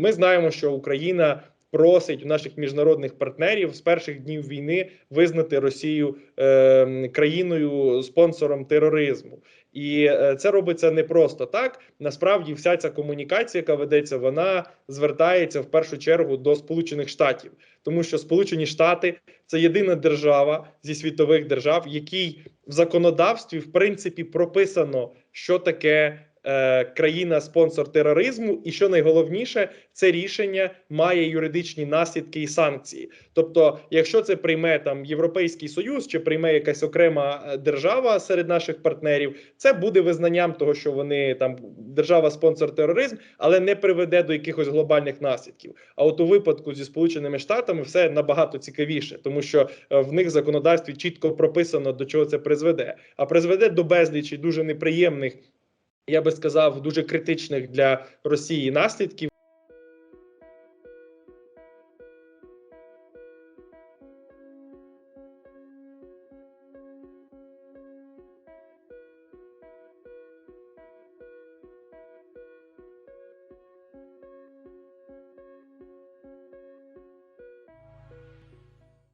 Ми знаємо, що Україна просить у наших міжнародних партнерів з перших днів війни визнати Росію е, країною спонсором тероризму. І е, це робиться не просто так. Насправді, вся ця комунікація, яка ведеться, вона звертається в першу чергу до Сполучених Штатів, тому що Сполучені Штати це єдина держава зі світових держав, якій в законодавстві в принципі прописано, що таке е, країна-спонсор тероризму, і що найголовніше, це рішення має юридичні наслідки і санкції. Тобто, якщо це прийме там Європейський Союз чи прийме якась окрема е, держава серед наших партнерів, це буде визнанням того, що вони там держава-спонсор тероризм, але не приведе до якихось глобальних наслідків. А от у випадку зі Сполученими Штатами все набагато цікавіше, тому що е, в них законодавстві чітко прописано до чого це призведе, а призведе до безлічі дуже неприємних. Я би сказав, дуже критичних для Росії наслідків.